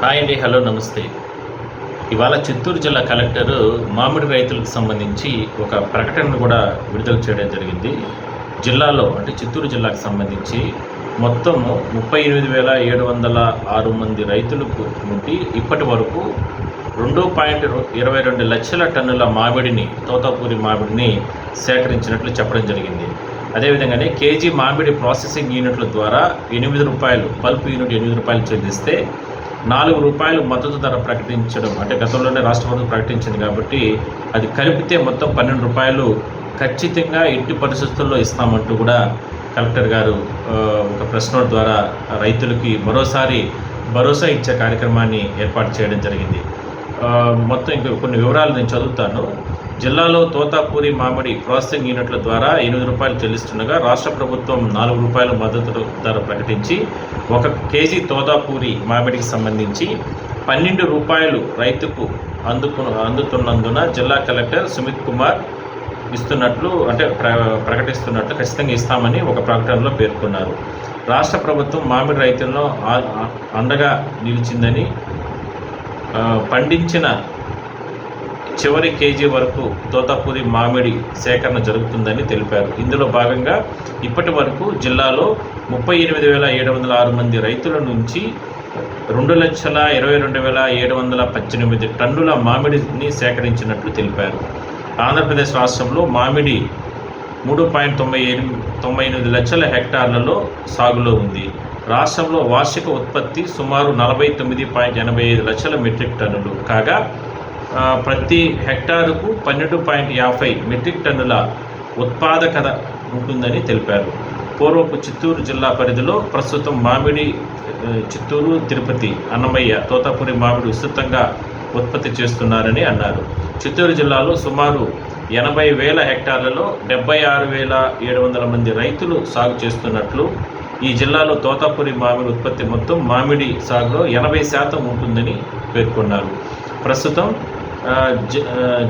Hi అండి hello నమస్తే. ఇవాళ చిత్తూరు జిల్లా కలెక్టర్ మామిడి రైతులకు సంబంధించి ఒక ప్రకటనను కూడా విడుదల చేయడం జరిగింది. జిల్లాలో అంటే చిత్తూరు జిల్లాకు సంబంధించి మొత్తం ముప్పై ఎనిమిది వేల ఏడు వందల ఆరు మంది రైతులకు నుండి ఇప్పటి వరకు రెండు పాయింట్ ఇరవై రెండు లక్షల టన్నుల మామిడిని తోతాపూరి మామిడిని సేకరించినట్లు చెప్పడం జరిగింది. అదేవిధంగానే కేజీ మామిడి ప్రాసెసింగ్ యూనిట్ల ద్వారా ఎనిమిది రూపాయలు పల్ప్ యూనిట్ ఎనిమిది రూపాయలు చెల్లిస్తే నాలుగు రూపాయలు మద్దతు ధర ప్రకటించడం. అంటే గతంలోనే రాష్ట్ర ప్రభుత్వం ప్రకటించింది కాబట్టి అది కలిపితే మొత్తం పన్నెండు రూపాయలు ఖచ్చితంగా ఎట్టి పరిస్థితుల్లో ఇస్తామంటూ కూడా కలెక్టర్ గారు ఒక ప్రెస్ నోట్ ద్వారా రైతులకి మరోసారి భరోసా ఇచ్చే కార్యక్రమాన్ని ఏర్పాటు చేయడం జరిగింది. మొత్తం ఇంకా కొన్ని వివరాలు నేను చదువుతాను. జిల్లాలో తోతాపూరి మామిడి ప్రాసెసింగ్ యూనిట్ల ద్వారా ఎనిమిది రూపాయలు చెల్లిస్తుండగా రాష్ట్ర ప్రభుత్వం నాలుగు రూపాయల మద్దతు ధర ప్రకటించి ఒక కేజీ తోతాపూరి మామిడికి సంబంధించి పన్నెండు రూపాయలు రైతుకు అందుకు అందుతున్నందున జిల్లా కలెక్టర్ సుమిత్ కుమార్ ఇస్తున్నట్లు అంటే ప్ర ప్రకటిస్తున్నట్లు ఖచ్చితంగా ఇస్తామని ఒక ప్రకటనలో పేర్కొన్నారు. రాష్ట్ర ప్రభుత్వం మామిడి రైతులను అండగా నిలిచిందని పండించిన చివరి కేజీ వరకు తోతాపూరి మామిడి సేకరణ జరుగుతుందని తెలిపారు. ఇందులో భాగంగా ఇప్పటి వరకు జిల్లాలో ముప్పై ఎనిమిది వేల ఏడు వందల ఆరు మంది రైతుల నుంచి రెండు లక్షల ఇరవై రెండు వేల ఏడు వందల పద్దెనిమిది టన్నుల మామిడిని సేకరించినట్లు తెలిపారు. ఆంధ్రప్రదేశ్ రాష్ట్రంలో మామిడి మూడు పాయింట్ తొంభై ఎనిమిది తొంభై ఎనిమిది లక్షల హెక్టార్లలో సాగులో ఉంది. రాష్ట్రంలో వార్షిక ఉత్పత్తి సుమారు నలభై తొమ్మిది పాయింట్ ఎనభై ఐదు లక్షల మెట్రిక్ టన్నులు. కాగా ప్రతి హెక్టారుకు పన్నెండు పాయింట్ యాభై మెట్రిక్ టన్నుల ఉత్పాదకత ఉంటుందని తెలిపారు. పూర్వపు చిత్తూరు జిల్లా పరిధిలో ప్రస్తుతం మామిడి చిత్తూరు తిరుపతి అన్నమయ్య తోతాపురి మామిడి విస్తృతంగా ఉత్పత్తి చేస్తున్నారని అన్నారు. చిత్తూరు జిల్లాలో సుమారు ఎనభై వేల హెక్టార్లలో డెబ్బై ఆరు వేల ఏడు వందల మంది రైతులు సాగు చేస్తున్నట్లు ఈ జిల్లాలో తోతాపురి మామిడి ఉత్పత్తి మొత్తం మామిడి సాగులో ఎనభై శాతం ఉంటుందని పేర్కొన్నారు. ప్రస్తుతం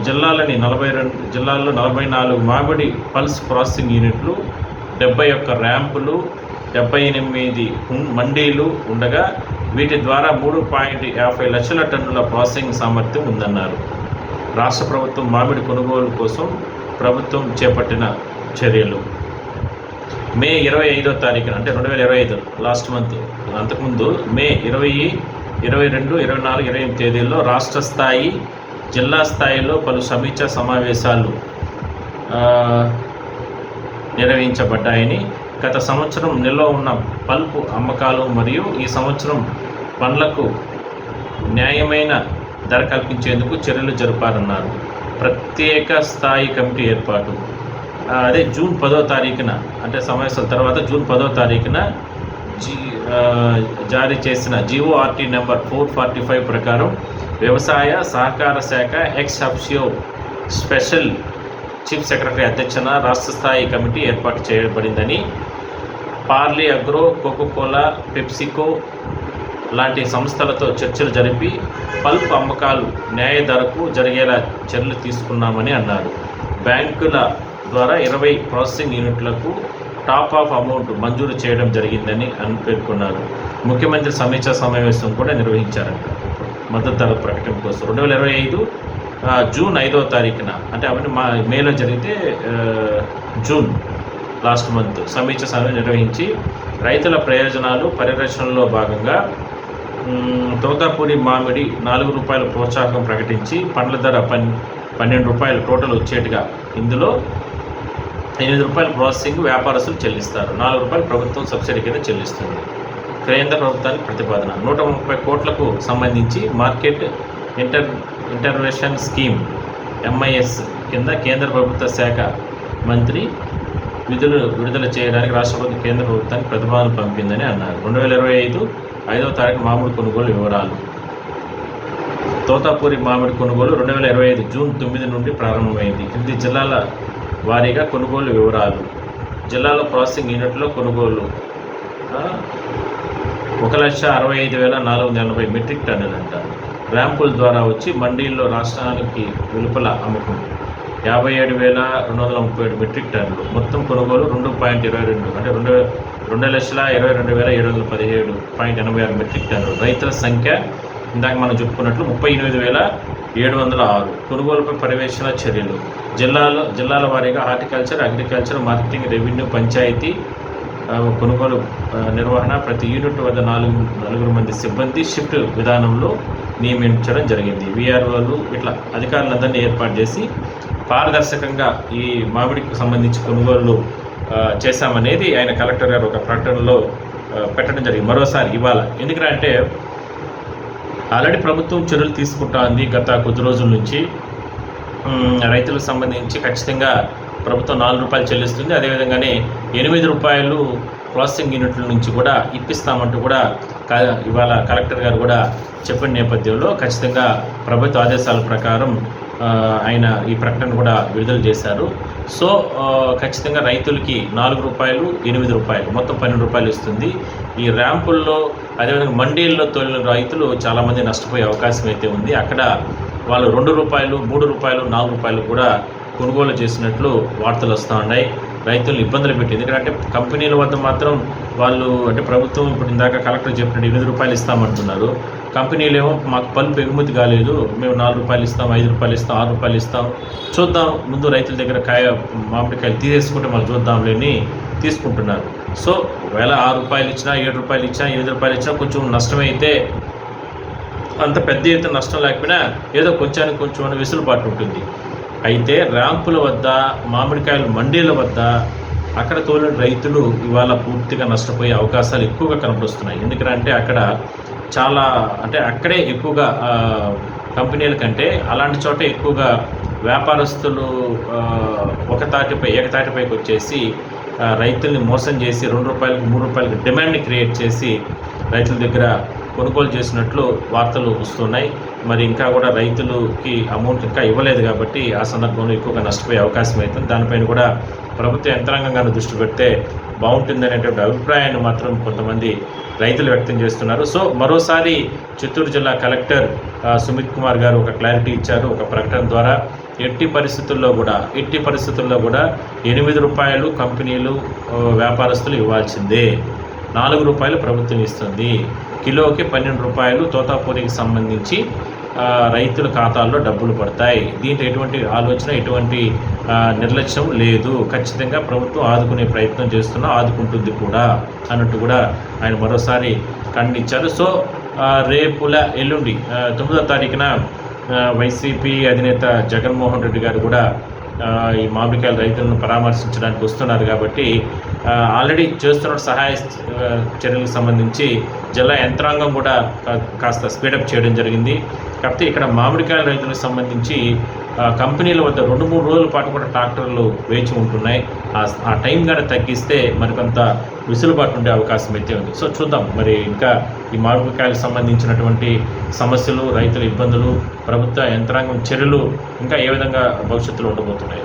జిల్లాలని నలభై రెండు జిల్లాల్లో నలభై నాలుగు మామిడి పల్స్ ప్రాసెసింగ్ యూనిట్లు డెబ్బై ఒక్క ర్యాంపులు డెబ్బై ఎనిమిది మండీలు ఉండగా వీటి ద్వారా మూడు పాయింట్ యాభై లక్షల టన్నుల ప్రాసెసింగ్ సామర్థ్యం ఉందన్నారు. రాష్ట్ర ప్రభుత్వం మామిడి కొనుగోలు కోసం ప్రభుత్వం చేపట్టిన చర్యలు. మే ఇరవై ఐదో తారీఖున అంటే రెండు వేల ఇరవై ఐదు లాస్ట్ మంత్ అంతకుముందు మే ఇరవై ఇరవై రెండు ఇరవై నాలుగు ఇరవై ఎనిమిది తేదీల్లో రాష్ట్ర స్థాయి జిల్లా స్థాయిలో పలు సమీక్ష సమావేశాలు నిర్వహించబడ్డాయని గత సంవత్సరం నిల్వ ఉన్న పల్పు అమ్మకాలు మరియు ఈ సంవత్సరం పండ్లకు న్యాయమైన ధర కల్పించేందుకు చర్యలు జరపాలన్నారు. ప్రత్యేక స్థాయి కమిటీ ఏర్పాటు. అదే జూన్ పదో తారీఖున అంటే సమావేశాల తర్వాత జూన్ పదో తారీఖున జీ జారీ చేసిన GORT number four forty five ప్రకారం వ్యవసాయ సహకార శాఖ ex officio special chief secretary అధ్యక్షన రాష్ట్ర స్థాయి కమిటీ ఏర్పాటు చేయబడిందని పార్లీ అగ్రో కోకోకోలా పెప్సికో లాంటి సంస్థలతో చర్చలు జరిపి పల్ప్ అమ్మకాలు న్యాయ ధరకు జరిగేలా చర్యలు తీసుకున్నామని అన్నారు. బ్యాంకుల ద్వారా ఇరవై ప్రాసెసింగ్ యూనిట్లకు టాప్ ఆఫ్ అమౌంట్ మంజూరు చేయడం జరిగిందని అని పేర్కొన్నారు. ముఖ్యమంత్రి సమీక్షా సమావేశం కూడా నిర్వహించారంట. మద్దతు ధర ప్రకటన కోసం. రెండు వేల ఇరవై ఐదు జూన్ ఐదవ తారీఖున అంటే అవన్నీ మా మేలో జరిగితే జూన్ లాస్ట్ మంత్ సమీక్ష సభ నిర్వహించి రైతుల ప్రయోజనాలు పరిరక్షణలో భాగంగా తోతాపూరి మామిడి నాలుగు రూపాయల ప్రోత్సాహకం ప్రకటించి పండ్ల ధర పన్ పన్నెండు రూపాయలు టోటల్ వచ్చేట్టుగా. ఇందులో ఎనిమిది రూపాయల ప్రాసెసింగ్ వ్యాపారస్తులు చెల్లిస్తారు. నాలుగు రూపాయలు ప్రభుత్వం సబ్సిడీ కింద చెల్లిస్తుంది. కేంద్ర ప్రభుత్వానికి ప్రతిపాదన. నూట ముప్పై కోట్లకు సంబంధించి market inter intervention scheme MIS కింద కేంద్ర ప్రభుత్వ శాఖ మంత్రి విధులు విడుదల చేయడానికి రాష్ట్ర ప్రభుత్వం కేంద్ర ప్రభుత్వానికి ప్రతిపాదన పంపిందని అన్నారు. రెండు వేల ఇరవై ఐదు ఐదవ తారీఖు మామిడి కొనుగోలు వివరాలు. తోతాపూరి మామిడి కొనుగోలు రెండు వేల ఇరవై ఐదు జూన్ తొమ్మిది నుండి ప్రారంభమైంది. కింది జిల్లాల వారీగా కొనుగోలు వివరాలు. జిల్లాలో ప్రాసెసింగ్ యూనిట్లో కొనుగోలు ఒక లక్ష అరవై ఐదు వేల నాలుగు వందల ఎనభై మెట్రిక్ టన్నులంట ర్యాంపుల ద్వారా వచ్చి మండీల్లో రాష్ట్రానికి వెలుపల అమ్మకం యాభై ఏడు వేల రెండు వందల ముప్పై ఏడు మెట్రిక్ టన్నులు. మొత్తం కొనుగోలు రెండు పాయింట్ ఇరవై రెండు అంటే రెండు రెండు లక్షల ఇరవై రెండు వేల ఏడు వందల పదిహేడు పాయింట్ ఎనభై ఆరు మెట్రిక్ టన్నులు. రైతుల సంఖ్య ఇందాక మనం చెప్పుకున్నట్లు ముప్పై ఎనిమిది వేల ఏడు వందల ఆరు. కొనుగోలుపై పర్యవేక్షణ చర్యలు. జిల్లాలో జిల్లాల వారీగా horticulture agriculture marketing revenue panchayat కొనుగోలు నిర్వహణ ప్రతి యూనిట్ వద్ద నాలుగు నలుగురు మంది సిబ్బంది షిఫ్ట్ విధానంలో నియమించడం జరిగింది. వీఆర్ఓలు ఇట్లా అధికారులందరినీ ఏర్పాటు చేసి పారదర్శకంగా ఈ మామిడికి సంబంధించి కొనుగోలు చేశామనేది ఆయన కలెక్టర్ గారు ఒక ప్రకటనలో పెట్టడం జరిగింది. మరోసారి ఇవాళ ఎందుకంటే ఆల్రెడీ ప్రభుత్వం చర్యలు తీసుకుంటా ఉంది గత కొద్ది రోజుల నుంచి. రైతులకు సంబంధించి ఖచ్చితంగా ప్రభుత్వం నాలుగు రూపాయలు చెల్లిస్తుంది. అదేవిధంగానే ఎనిమిది రూపాయలు ప్రాసెసింగ్ యూనిట్ల నుంచి కూడా ఇప్పిస్తామంటూ కూడా క- ఇవాళ కలెక్టర్ గారు కూడా చెప్పిన నేపథ్యంలో ఖచ్చితంగా ప్రభుత్వ ఆదేశాల ప్రకారం ఆయన ఈ ప్రకటన కూడా విడుదల చేశారు. సో ఖచ్చితంగా రైతులకి నాలుగు రూపాయలు ఎనిమిది రూపాయలు మొత్తం పన్నెండు రూపాయలు ఇస్తుంది. ఈ ర్యాంపుల్లో అదేవిధంగా మండీల్లో తోలిన రైతులు చాలామంది నష్టపోయే అవకాశం అయితే ఉంది. అక్కడ వాళ్ళు రెండు రూపాయలు మూడు రూపాయలు నాలుగు రూపాయలు కూడా కొనుగోలు చేసినట్లు వార్తలు వస్తూ ఉన్నాయి. రైతులు ఇబ్బందులు పెట్టింది. ఎందుకంటే కంపెనీల వద్ద మాత్రం వాళ్ళు అంటే ప్రభుత్వం ఇప్పుడు ఇందాక కలెక్టర్ చెప్పినట్టు ఎనిమిది రూపాయలు ఇస్తామంటున్నారు. కంపెనీలు ఏమో మాకు పనులు ఎగుమతి కాలేదు. మేము నాలుగు రూపాయలు ఇస్తాం ఐదు రూపాయలు ఇస్తాం ఆరు రూపాయలు ఇస్తాం. చూద్దాం. ముందు రైతుల దగ్గర కాయ మామిడికాయలు తీసేసుకుంటే మళ్ళీ చూద్దాంలేని తీసుకుంటున్నారు. సో ఒకవేళ ఆరు రూపాయలు ఇచ్చినా ఏడు రూపాయలు ఇచ్చినా ఎనిమిది రూపాయలు ఇచ్చినా కొంచెం నష్టమైతే అంత పెద్ద ఎత్తున నష్టం లేకపోయినా ఏదో కొంచెం కొంచెం అని వెసులుబాటు ఉంటుంది. అయితే ర్యాంపుల వద్ద మామిడికాయల మండీల వద్ద అక్కడ తోలిన రైతులు ఇవాళ పూర్తిగా నష్టపోయే అవకాశాలు ఎక్కువగా కనబడుస్తున్నాయి. ఎందుకంటే అక్కడ చాలా అంటే అక్కడే ఎక్కువగా కంపెనీల కంటే అలాంటి చోట ఎక్కువగా వ్యాపారస్తులు ఒకతాటిపై ఒక తాటిపై ఏకతాటిపైకి వచ్చేసి రైతుల్ని మోసం చేసి రెండు రూపాయలకి మూడు రూపాయలకి డిమాండ్ని క్రియేట్ చేసి రైతుల దగ్గర కొనుగోలు చేసినట్లు వార్తలు వస్తున్నాయి. మరి ఇంకా కూడా రైతులకి అమౌంట్ ఇంకా ఇవ్వలేదు కాబట్టి ఆ సందర్భంలో ఎక్కువగా నష్టపోయే అవకాశం అవుతుంది దానిపైన కూడా ప్రభుత్వ యంత్రాంగంగాను దృష్టి పెడితే బాగుంటుంది అనేటువంటి అభిప్రాయాన్ని మాత్రం కొంతమంది రైతులు వ్యక్తం చేస్తున్నారు. సో మరోసారి చిత్తూరు జిల్లా కలెక్టర్ సుమిత్ కుమార్ గారు ఒక క్లారిటీ ఇచ్చారు. ఒక ప్రకటన ద్వారా ఎట్టి పరిస్థితుల్లో కూడా ఎట్టి పరిస్థితుల్లో కూడా ఎనిమిది రూపాయలు కంపెనీలు వ్యాపారస్తులు ఇవ్వాల్సిందే. నాలుగు రూపాయలు ప్రభుత్వం ఇస్తుంది. కిలోకి పన్నెండు రూపాయలు తోతాపూరికి సంబంధించి రైతుల ఖాతాల్లో డబ్బులు పడతాయి. దీంట్లో ఎటువంటి ఆలోచన ఎటువంటి నిర్లక్ష్యం లేదు. ఖచ్చితంగా ప్రభుత్వం ఆదుకునే ప్రయత్నం చేస్తున్నా ఆదుకుంటుంది కూడా అన్నట్టు కూడా ఆయన మరోసారి ఖండించారు. సో రేపుల ఎల్లుండి తొమ్మిదో తారీఖున వైసీపీ అధినేత జగన్మోహన్ రెడ్డి గారు కూడా ఈ మామిడికాయల రైతులను పరామర్శించడానికి వస్తున్నారు కాబట్టి ఆల్రెడీ చేస్తున్న సహాయ చర్యలకు సంబంధించి జిల్లా యంత్రాంగం కూడా కా- కాస్త స్పీడప్ చేయడం జరిగింది. కాకపోతే ఇక్కడ మామిడికాయల రైతులకు సంబంధించి కంపెనీల వద్ద రెండు మూడు రోజుల పాటు కూడా ట్రాక్టర్లు వేచి ఉంటున్నాయి. ఆ- ఆ టైం కానీ తగ్గిస్తే మరికొంత విసులుబాటు ఉండే అవకాశం అయితే ఉంది. సో చూద్దాం. మరి ఇంకా ఈ మామిడికాయలకు సంబంధించినటువంటి సమస్యలు రైతుల ఇబ్బందులు ప్రభుత్వ యంత్రాంగం చర్యలు ఇంకా ఏ విధంగా భవిష్యత్తులో ఉండబోతున్నాయి?